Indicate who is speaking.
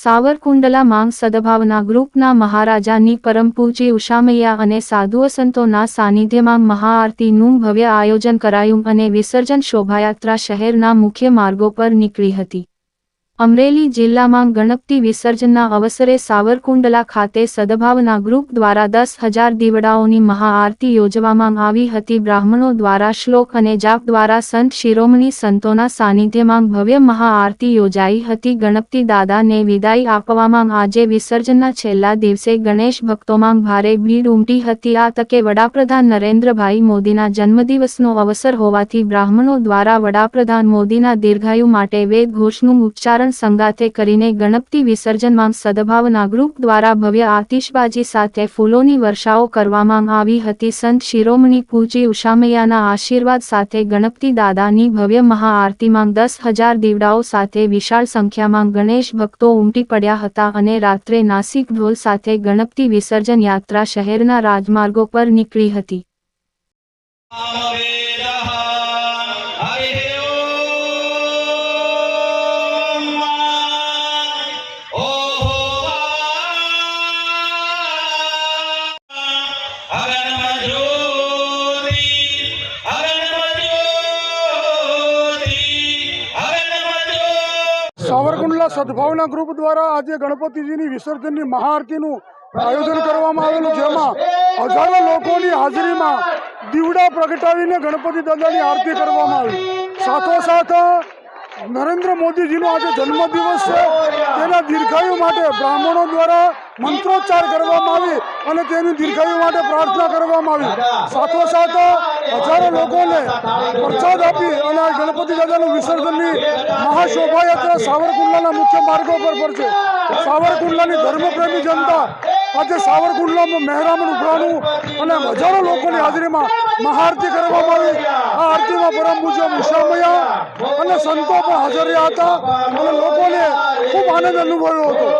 Speaker 1: સાવરકુંડલા માંગ સદભાવના ગ્રુપના મહારાજાની પરમ પૂજ્ય ઉષામૈયા અને સાધુઓ સંતોના સાનિધ્યમાં મહાઆરતીનું ભવ્ય આયોજન કરાયું અને વિસર્જન શોભાયાત્રા શહેરના મુખ્ય માર્ગો પર નીકળી હતી. અમરેલી જિલ્લામાં ગણપતિ વિસર્જનના અવસરે સાવરકુંડલા ખાતે સદભાવના ગ્રુપ દ્વારા દસ હજાર દીવડાઓની મહાઆરતી યોજવામાં આવી હતી. બ્રાહ્મણો દ્વારા શ્લોક અને જાપ દ્વારા સંત શિરોમણી સંતોના સાનિધ્યમાં ભવ્ય મહાઆરતી યોજાઈ હતી. ગણપતિ દાદાને વિદાય આપવામાં આજે વિસર્જનના છેલ્લા દિવસે ગણેશ ભક્તોમાં ભારે ભીડ ઉમટી હતી. આ તકે વડાપ્રધાન નરેન્દ્રભાઈ મોદીના જન્મદિવસનો અવસર હોવાથી બ્રાહ્મણો દ્વારા વડાપ્રધાન મોદીના દીર્ઘાયુ માટે વેદ ઘોષનું ઉચ્ચારણ સંગાથે કરીને ગણપતિ વિસર્જનમાં સદભાવના ગ્રુપ દ્વારા ભવ્ય આતિશબાજી સાથે ફૂલોની વર્ષાઓ કરવામાં આવી હતી. સંત શિરોમણી પૂજી ઉષામૈયાના આશીર્વાદ સાથે ગણપતિ દાદાની ભવ્ય મહાઆરતીમાં દસ હજાર દીવડાઓ સાથે વિશાળ સંખ્યામાં ગણેશ ભક્તો ઉમટી પડ્યા હતા અને રાત્રે નાસિક ઢોલ સાથે ગણપતિ વિસર્જન યાત્રા શહેરના રાજમાર્ગો પર નીકળી હતી.
Speaker 2: સાવરકુંડલા સદભાવના ગ્રુપ દ્વારા આજે ગણપતિજીની વિસર્જનની મહાઆરતીનું આયોજન કરવામાં આવેલું જેમાં હજારો લોકોની હાજરીમાં દીવડા પ્રગટાવીને ગણપતિ દાદાની આરતી કરવામાં આવી. સાથોસાથ નરેન્દ્ર મોદીજીનો આજે જન્મદિવસ છે. તેના દીર્ઘાયુ માટે બ્રાહ્મણો દ્વારા મંત્રોચ્ચાર કરવામાં આવી અને તેની દીર્ઘાયુ માટે પ્રાર્થના કરવામાં આવી. સાથોસાથ હજારો લોકોને પ્રસાદ આપી અને ગણપતિ દાદાનું વિસર્જનની મહાશોભાયાત્રા સાવરકુંડલાના મુખ્ય માર્ગો પર પડશે. સાવરકુંડલાની ધર્મપ્રેમી જનતા આજે સાવરકુંડલામાં મહેરામણ ઉભરાનું અને હજારો લોકોની હાજરીમાં મહાઆરતી કરવામાં આવી. આ આરતીમાં પરમ પૂજ્ય ઉષામૈયા અને સંતો પણ હાજર રહ્યા હતા અને લોકોને ખૂબ આનંદ અનુભવ્યો હતો.